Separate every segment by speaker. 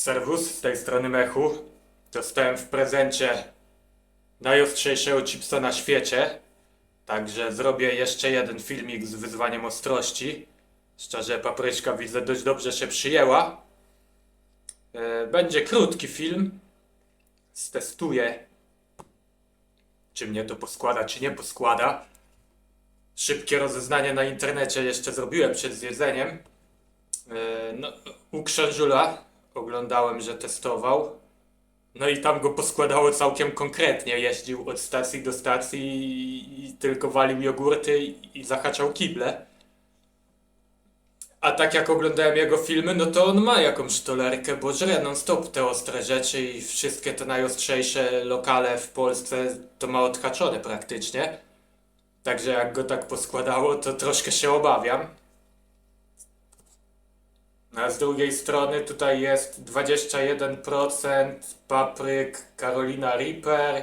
Speaker 1: Serwus, z tej strony Mechu. Dostałem w prezencie najostrzejszego chipsa na świecie. Także zrobię jeszcze jeden filmik z wyzwaniem ostrości. Szczerze, papryczka widzę dość dobrze się przyjęła. E, Będzie krótki film. Stestuję, czy mnie to poskłada, czy nie poskłada. Szybkie rozeznanie na internecie jeszcze zrobiłem przed zjedzeniem. E, No, u Książula oglądałem, że testował. No i tam go poskładało całkiem konkretnie. Jeździł od stacji do stacji i, tylko walił jogurty i, i zahaczał kible. A tak jak oglądałem jego filmy, no to on ma jakąś tolerkę, bo żre non-stop te ostre rzeczy i wszystkie te najostrzejsze lokale w Polsce to ma odhaczone praktycznie. Także jak go tak poskładało, to troszkę się obawiam. A z drugiej strony tutaj jest 21% papryk Carolina Reaper,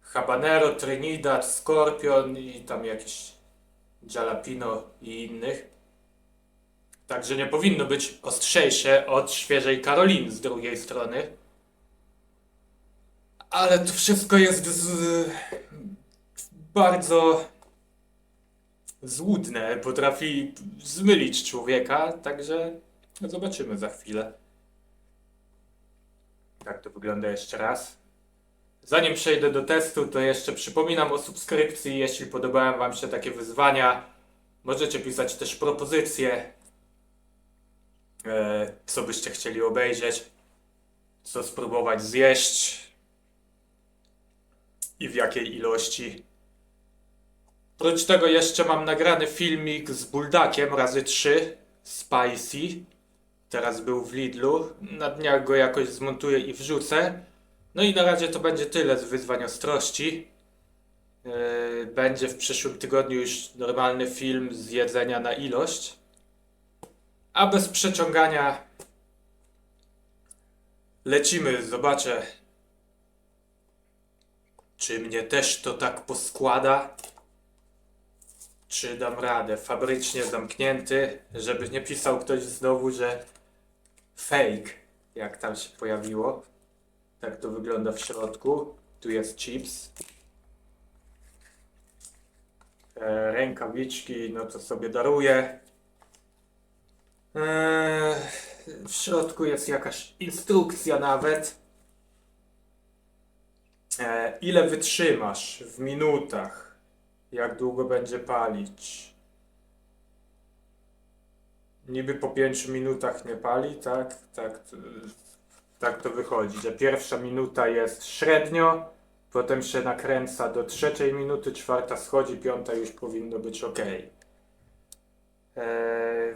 Speaker 1: habanero, Trinidad, Scorpion i tam jakieś jalapino i innych. Także nie powinno być ostrzejsze od świeżej Karoliny z drugiej strony. Ale to wszystko jest z... bardzo złudne, potrafi zmylić człowieka, także zobaczymy za chwilę. Tak to wygląda jeszcze raz. Zanim przejdę do testu, to jeszcze przypominam o subskrypcji. Jeśli podobają Wam się takie wyzwania, możecie pisać też propozycje, e, co byście chcieli obejrzeć, co spróbować zjeść i w jakiej ilości. Oprócz tego jeszcze mam nagrany filmik z Buldakiem razy 3 Spicy. Teraz był w Lidlu. Na dniach go jakoś zmontuję i wrzucę. No i na razie to będzie tyle z wyzwań ostrości. Yy, Będzie w przyszłym tygodniu już normalny film z jedzenia na ilość. A bez przeciągania lecimy, zobaczę czy mnie też to tak poskłada. Czy dam radę? Fabrycznie zamknięty, żeby nie pisał ktoś znowu, że fake, jak tam się pojawiło. Tak to wygląda w środku. Tu jest chips. E, rękawiczki, no to sobie daruję. E, w środku jest jakaś instrukcja nawet. E, ile wytrzymasz w minutach? Jak długo będzie palić? Niby po 5 minutach nie pali, tak? Tak, tak to wychodzi, że pierwsza minuta jest średnio, potem się nakręca do trzeciej minuty, czwarta schodzi, piąta już powinno być ok. Eee,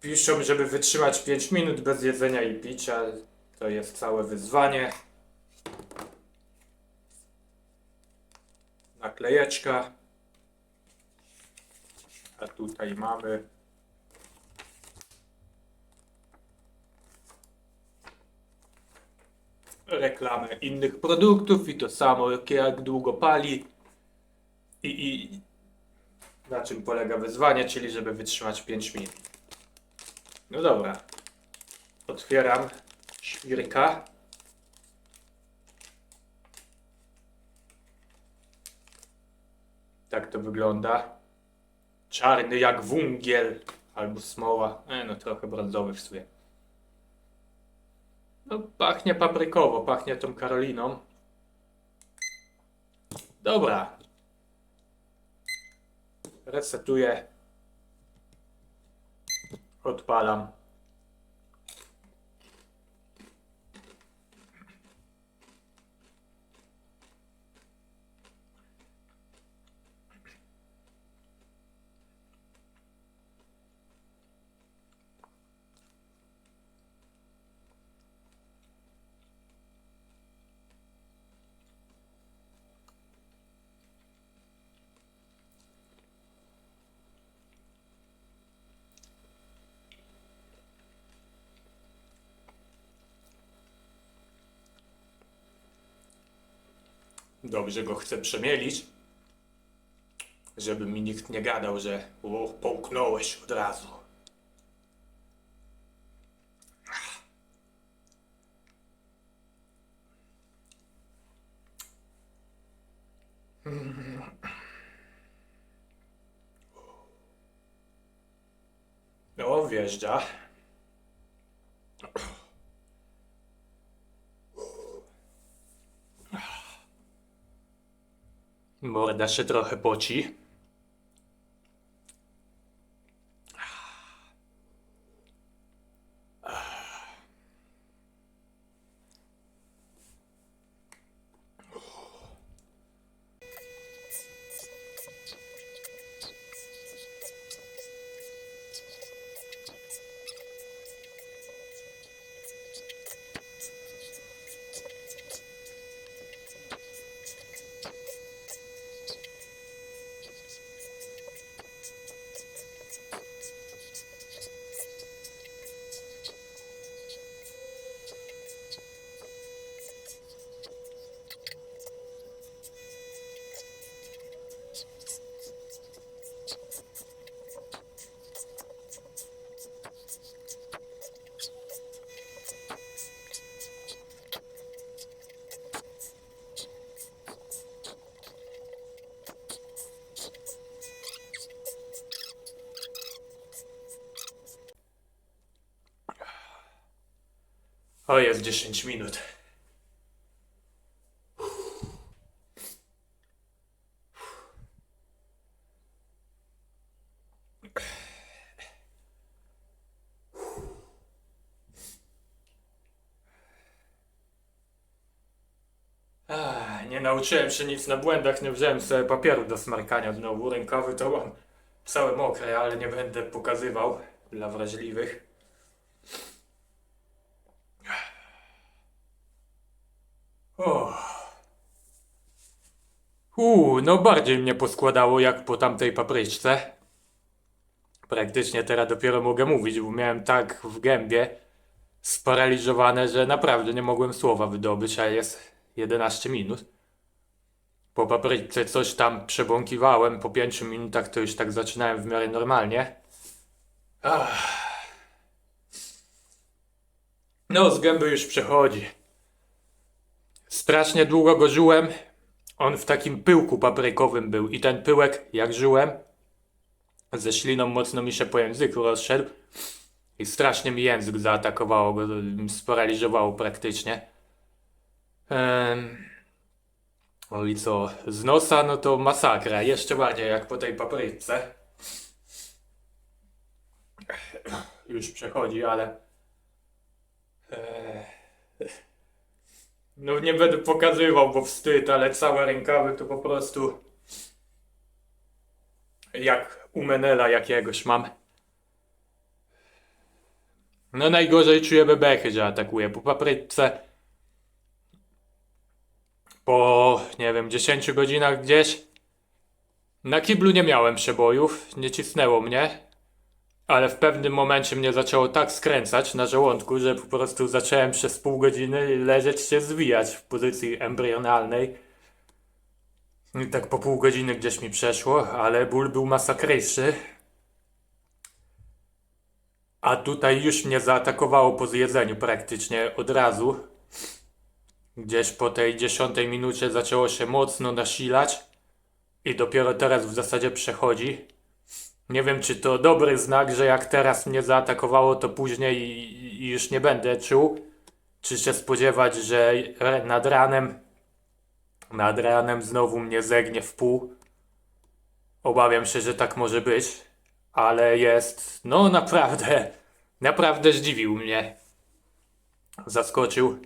Speaker 1: piszą, żeby wytrzymać 5 minut bez jedzenia i picia. To jest całe wyzwanie. naklejeczka. A tutaj mamy reklamę innych produktów i to samo, jak długo pali i, i na czym polega wyzwanie, czyli żeby wytrzymać 5 minut. No dobra. Otwieram świrka. Tak to wygląda. Czarny jak wungiel albo smoła. E, no trochę brązowy w sumie. No pachnie paprykowo, pachnie tą Karoliną. Dobra. Resetuję. Odpalam. dobrze go chcę przemielić, żeby mi nikt nie gadał, że o, połknąłeś od razu. No, wjeżdża. Morda się trochę poci. O, jest 10 minut. Nie nauczyłem się nic na błędach, nie wziąłem sobie papieru do smarkania znowu. Rękawy to mam całe mokre, ale nie będę pokazywał dla wrażliwych. O. Uuu, no bardziej mnie poskładało jak po tamtej papryczce. Praktycznie teraz dopiero mogę mówić, bo miałem tak w gębie sparaliżowane, że naprawdę nie mogłem słowa wydobyć, a jest 11 minut. Po papryczce coś tam przebąkiwałem, po 5 minutach to już tak zaczynałem w miarę normalnie. Ach. No, z gęby już przechodzi. Strasznie długo go żyłem. On w takim pyłku paprykowym był i ten pyłek, jak żyłem, ze śliną mocno mi się po języku rozszedł i strasznie mi język zaatakowało go, sparaliżowało praktycznie. O i co, z nosa no to masakra, jeszcze bardziej jak po tej papryce. Już przechodzi, ale... Eee... No nie będę pokazywał, bo wstyd, ale całe rękawy to po prostu jak u Menela jakiegoś mam. No najgorzej czuję bebechy, że atakuje. Po papryce po, nie wiem, 10 godzinach gdzieś na kiblu nie miałem przebojów, nie cisnęło mnie, ale w pewnym momencie mnie zaczęło tak skręcać na żołądku, że po prostu zacząłem przez pół godziny leżeć się zwijać w pozycji embrionalnej. I tak po pół godziny gdzieś mi przeszło, ale ból był masakryczny. A tutaj już mnie zaatakowało po zjedzeniu praktycznie od razu. Gdzieś po tej dziesiątej minucie zaczęło się mocno nasilać i dopiero teraz w zasadzie przechodzi. Nie wiem, czy to dobry znak, że jak teraz mnie zaatakowało, to później już nie będę czuł. Czy się spodziewać, że nad ranem, nad ranem znowu mnie zegnie w pół. Obawiam się, że tak może być, ale jest, no naprawdę, naprawdę zdziwił mnie. Zaskoczył.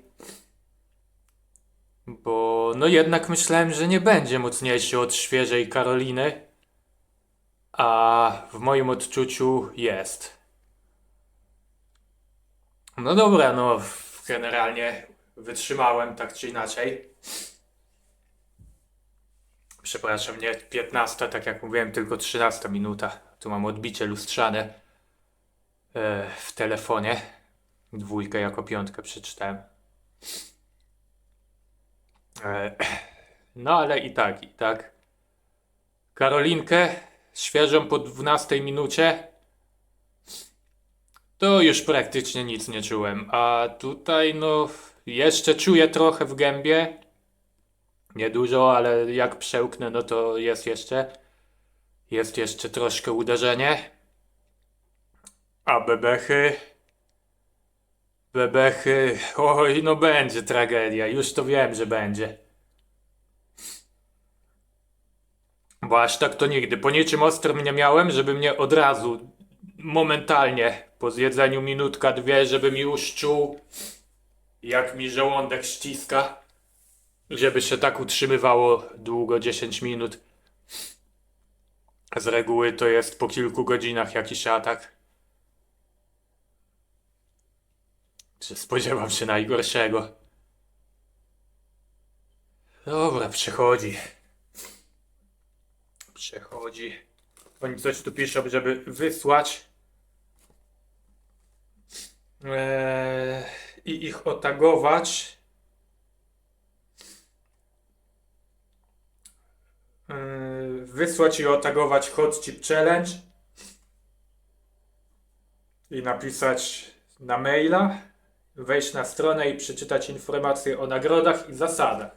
Speaker 1: Bo no jednak myślałem, że nie będzie mocniejszy od świeżej Karoliny. A w moim odczuciu jest. No dobra, no generalnie wytrzymałem tak czy inaczej. Przepraszam, nie 15, tak jak mówiłem, tylko 13 minuta. Tu mam odbicie lustrzane e, w telefonie. Dwójkę jako piątkę przeczytałem. E, no ale i tak, i tak. Karolinkę świeżą po 12 minucie to już praktycznie nic nie czułem. A tutaj no jeszcze czuję trochę w gębie. Niedużo, ale jak przełknę, no to jest jeszcze jest jeszcze troszkę uderzenie. A bebechy? Bebechy. Oj, no będzie tragedia. Już to wiem, że będzie. Bo aż tak to nigdy. Po niczym ostrym nie miałem, żeby mnie od razu, momentalnie, po zjedzeniu minutka, dwie, żeby mi uszczuł, jak mi żołądek ściska, żeby się tak utrzymywało długo, 10 minut. Z reguły to jest po kilku godzinach jakiś atak. Czy spodziewam się najgorszego? Dobra, przechodzi. Przechodzi. Oni coś tu piszą, żeby wysłać. Eee, I ich otagować. Eee, wysłać i otagować Hot Chip Challenge. I napisać na maila. Wejść na stronę i przeczytać informacje o nagrodach i zasadach.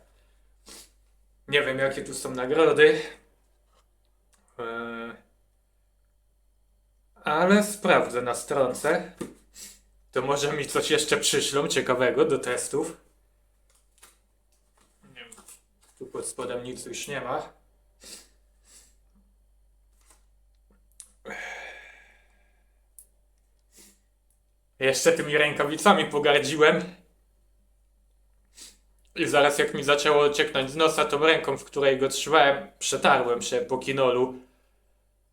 Speaker 1: Nie wiem, jakie tu są nagrody. Eee, Ale sprawdzę na stronce. To może mi coś jeszcze przyślą ciekawego do testów. Nie wiem, Tu pod spodem nic już nie ma. Jeszcze tymi rękawicami pogardziłem. I zaraz jak mi zaczęło cieknąć z nosa, tą ręką, w której go trzymałem, przetarłem się po kinolu.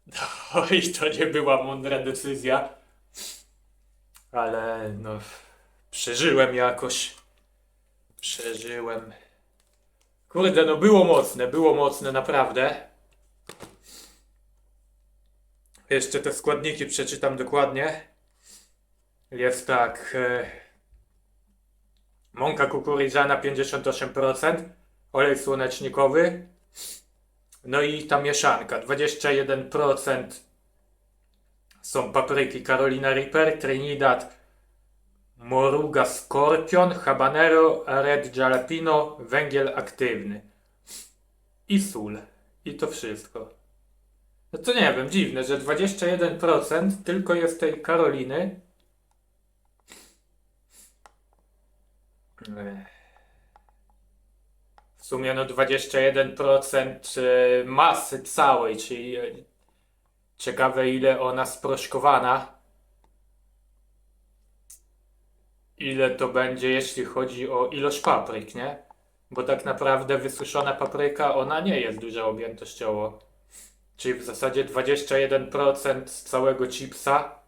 Speaker 1: I to nie była mądra decyzja. Ale no, przeżyłem jakoś. Przeżyłem. Kurde, no było mocne, było mocne naprawdę. Jeszcze te składniki przeczytam dokładnie. Jest tak. E, mąka kukurydziana 58%, olej słonecznikowy, no i ta mieszanka 21% są papryki Carolina Reaper, Trinidad, Moruga Scorpion, Habanero, Red Jalapeno, węgiel aktywny i sól. I to wszystko. No to nie wiem, dziwne, że 21% tylko jest tej Karoliny. Ech. W sumie no 21% y, masy całej, czyli y, ciekawe ile ona sproszkowana. Ile to będzie, jeśli chodzi o ilość papryk, nie? Bo tak naprawdę wysuszona papryka, ona nie jest duża objętościowo. Czyli w zasadzie 21% z całego chipsa,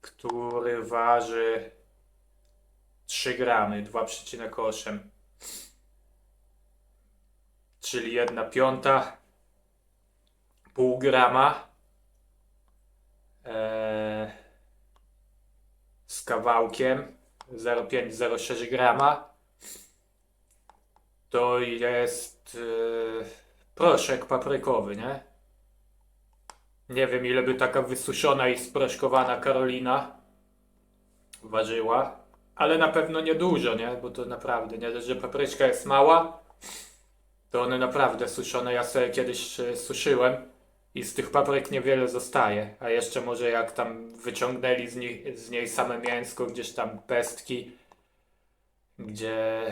Speaker 1: który waży 3 gramy, 2,8. Czyli 1 piąta, pół grama eee, z kawałkiem 0,5-0,6 grama. To jest eee, proszek paprykowy, nie? Nie wiem ile by taka wysuszona i sproszkowana Karolina ważyła, ale na pewno niedużo, nie? Bo to naprawdę, nie że papryczka jest mała, to one naprawdę suszone. Ja sobie kiedyś e, suszyłem i z tych papryk niewiele zostaje. A jeszcze może jak tam wyciągnęli z, nich, z niej same mięsko, gdzieś tam pestki, gdzie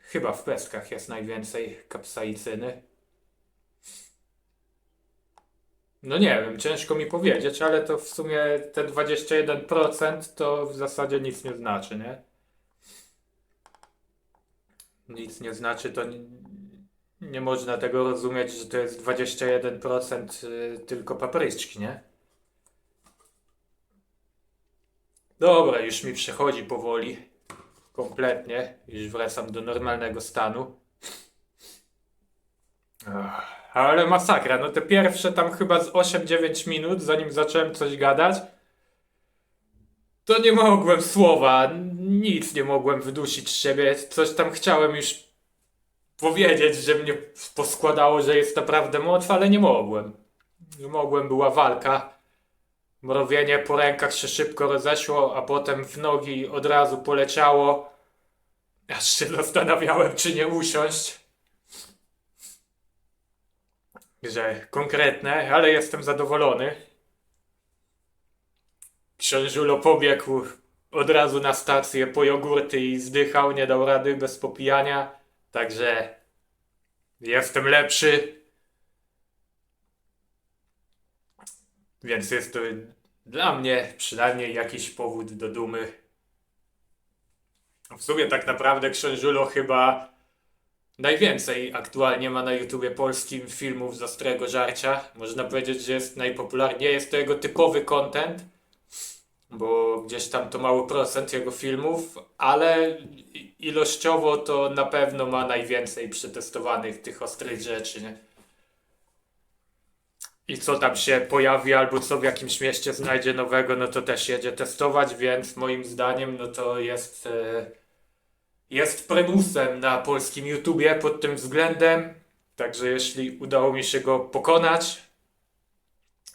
Speaker 1: chyba w pestkach jest najwięcej kapsaicyny. No nie wiem, ciężko mi powiedzieć, ale to w sumie te 21% to w zasadzie nic nie znaczy, nie? Nic nie znaczy, to nie można tego rozumieć, że to jest 21% y, tylko papryczki, nie? Dobra, już mi przechodzi powoli. Kompletnie. Już wracam do normalnego stanu. Ale masakra, no te pierwsze tam chyba z 8-9 minut, zanim zacząłem coś gadać, to nie mogłem słowa, nic nie mogłem wydusić z siebie. Coś tam chciałem już powiedzieć, że mnie poskładało, że jest naprawdę moc, ale nie mogłem. Nie mogłem, była walka. Mrowienie po rękach się szybko rozeszło, a potem w nogi od razu poleciało. Aż się zastanawiałem, czy nie usiąść że konkretne, ale jestem zadowolony. książulo pobiegł od razu na stację po jogurty i zdychał, nie dał rady bez popijania. Także jestem lepszy. Więc jest to dla mnie przynajmniej jakiś powód do dumy. W sumie tak naprawdę Książulo chyba najwięcej aktualnie ma na YouTubie polskim filmów z ostrego żarcia. Można powiedzieć, że jest najpopularniejszy. Nie jest to jego typowy content, bo gdzieś tam to mały procent jego filmów, ale ilościowo to na pewno ma najwięcej przetestowanych tych ostrych rzeczy, nie? I co tam się pojawi, albo co w jakimś mieście znajdzie nowego, no to też jedzie testować, więc moim zdaniem, no to jest, e, jest prymusem na polskim YouTubie pod tym względem. Także jeśli udało mi się go pokonać,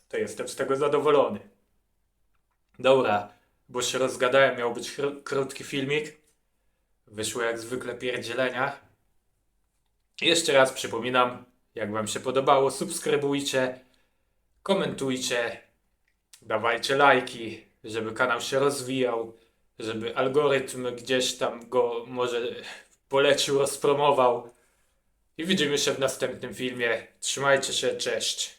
Speaker 1: to jestem z tego zadowolony. Dobra, bo się rozgadałem, miał być krótki filmik. Wyszło jak zwykle pierdzielenia. Jeszcze raz przypominam, jak Wam się podobało, subskrybujcie, komentujcie, dawajcie lajki, żeby kanał się rozwijał, żeby algorytm gdzieś tam go może polecił, rozpromował. I widzimy się w następnym filmie. Trzymajcie się, cześć.